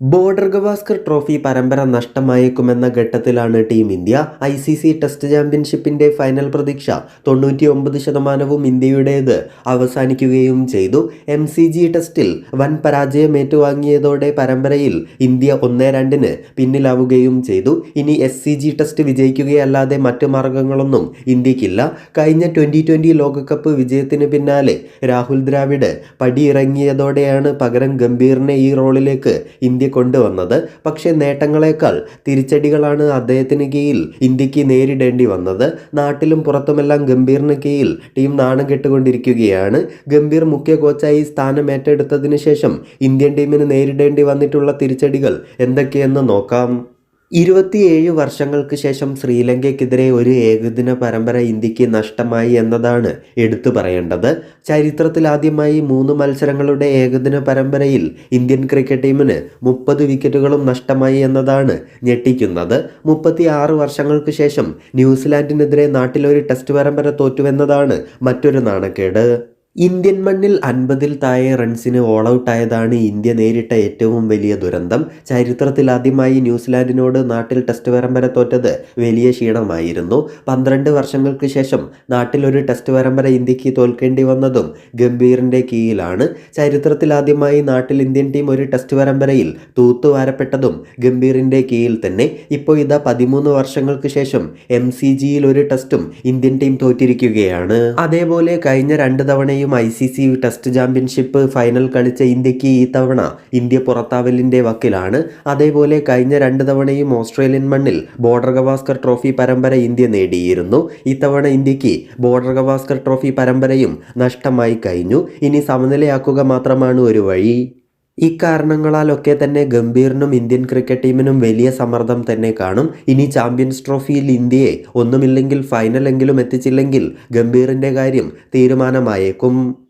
Border Gavaskar trophy പരമ്പര നഷ്ടമായേക്കുമെന്ന ഘട്ടത്തിലാണ് team India. I C C test ചാമ്പ്യൻഷിപ്പിന്റെ ഫൈനൽ പ്രതീക്ഷ തൊണ്ണൂറ്റി ഒമ്പത് ശതമാനവും ഇന്ത്യയുടേത് അവസാനിക്കുകയും ചെയ്തു. എം സി ജി ടെസ്റ്റിൽ വൻ പരാജയം ഏറ്റുവാങ്ങിയതോടെ പരമ്പരയിൽ ഇന്ത്യ ഒന്നേ രണ്ടിന് പിന്നിലാവുകയും ചെയ്തു. ഇനി എസ് സി ജി ടെസ്റ്റ് വിജയിക്കുകയല്ലാതെ മറ്റു മാർഗങ്ങളൊന്നും ഇന്ത്യക്കില്ല. കഴിഞ്ഞ ട്വന്റി ട്വന്റി ലോകകപ്പ് വിജയത്തിന് പിന്നാലെ രാഹുൽ ദ്രാവിഡ് പടിയിറങ്ങിയതോടെയാണ് പകരം ഗംഭീറിനെ ഈ റോളിലേക്ക് ഇന്ത്യ കൊണ്ടുവന്നത്. പക്ഷേ നേട്ടങ്ങളെക്കാൾ തിരിച്ചടികളാണ് അദ്ദേഹത്തിന് കീഴിൽ ഇന്ത്യയ്ക്ക് നേരിടേണ്ടി വന്നത്. നാട്ടിലും പുറത്തുമെല്ലാം ഗംഭീറിന് കീഴിൽ ടീം നാണം കെട്ടുകൊണ്ടിരിക്കുകയാണ്. ഗംഭീർ മുഖ്യ കോച്ചായി സ്ഥാനം ഏറ്റെടുത്തതിന് ശേഷം ഇന്ത്യൻ ടീമിന് നേരിടേണ്ടി വന്നിട്ടുള്ള തിരിച്ചടികൾ എന്തൊക്കെയെന്ന് നോക്കാം. ഇരുപത്തിയേഴ് വർഷങ്ങൾക്ക് ശേഷം ശ്രീലങ്കയ്ക്കെതിരെ ഒരു ഏകദിന പരമ്പര ഇന്ത്യയ്ക്ക് നഷ്ടമായി എന്നതാണ് എടുത്തു പറയേണ്ടത്. ചരിത്രത്തിൽ ആദ്യമായി മൂന്ന് മത്സരങ്ങളുടെ ഏകദിന പരമ്പരയിൽ ഇന്ത്യൻ ക്രിക്കറ്റ് ടീമിന് മുപ്പത് വിക്കറ്റുകളും നഷ്ടമായി എന്നതാണ് ഞെട്ടിക്കുന്നത്. മുപ്പത്തി ആറ് വർഷങ്ങൾക്ക് ശേഷം ന്യൂസിലാൻഡിനെതിരെ നാട്ടിലൊരു ടെസ്റ്റ് പരമ്പര തോറ്റുവെന്നതാണ് മറ്റൊരു നാണക്കേട്. ഇന്ത്യൻ മണ്ണിൽ അൻപതിൽ താഴെ റൺസിന് ഓൾ ഔട്ടായതാണ് ഇന്ത്യ നേരിട്ട ഏറ്റവും വലിയ ദുരന്തം. ചരിത്രത്തിൽ ആദ്യമായി ന്യൂസിലാൻഡിനോട് നാട്ടിൽ ടെസ്റ്റ് പരമ്പര തോറ്റത് വലിയ ക്ഷീണമായിരുന്നു. പന്ത്രണ്ട് വർഷങ്ങൾക്ക് ശേഷം നാട്ടിൽ ഒരു ടെസ്റ്റ് പരമ്പര ഇന്ത്യയ്ക്ക് തോൽക്കേണ്ടി വന്നതും ഗംഭീറിന്റെ കീഴിലാണ്. ചരിത്രത്തിൽ ആദ്യമായി നാട്ടിൽ ഇന്ത്യൻ ടീം ഒരു ടെസ്റ്റ് പരമ്പരയിൽ തൂത്തുവാരപ്പെട്ടതും ഗംഭീറിന്റെ കീഴിൽ തന്നെ. ഇപ്പോൾ ഇതാ പതിമൂന്ന് വർഷങ്ങൾക്ക് ശേഷം എം സി ജിയിൽ ഒരു ടെസ്റ്റും ഇന്ത്യൻ ടീം തോറ്റിരിക്കുകയാണ്. അതേപോലെ കഴിഞ്ഞ രണ്ട് തവണയും I C C test championship final കളിച്ച ഇന്ത്യയ്ക്ക് ഈ തവണ ഇന്ത്യ പുറത്താവലിന്റെ വക്കിലാണ്. അതേപോലെ കഴിഞ്ഞ രണ്ട് തവണയും ഓസ്ട്രേലിയൻ മണ്ണിൽ ബോർഡർ ഗവാസ്കർ ട്രോഫി പരമ്പര ഇന്ത്യ നേടിയിരുന്നു. ഇത്തവണ ഇന്ത്യയ്ക്ക് ബോർഡർ ഗവാസ്കർ ട്രോഫി പരമ്പരയും നഷ്ടമായി കഴിഞ്ഞു. ഇനി സമനിലയാക്കുക മാത്രമാണ് ഒരു വഴി. ഇക്കാരണങ്ങളാലൊക്കെ തന്നെ ഗംഭീറിനും ഇന്ത്യൻ ക്രിക്കറ്റ് ടീമിനും വലിയ സമ്മർദ്ദം തന്നെ കാണും. ഇനി ചാമ്പ്യൻസ് ട്രോഫിയിൽ ഇന്ത്യയെ ഒന്നുമില്ലെങ്കിൽ ഫൈനലെങ്കിലും എത്തിച്ചില്ലെങ്കിൽ ഗംഭീറിന്റെ കാര്യം തീരുമാനമായേക്കും.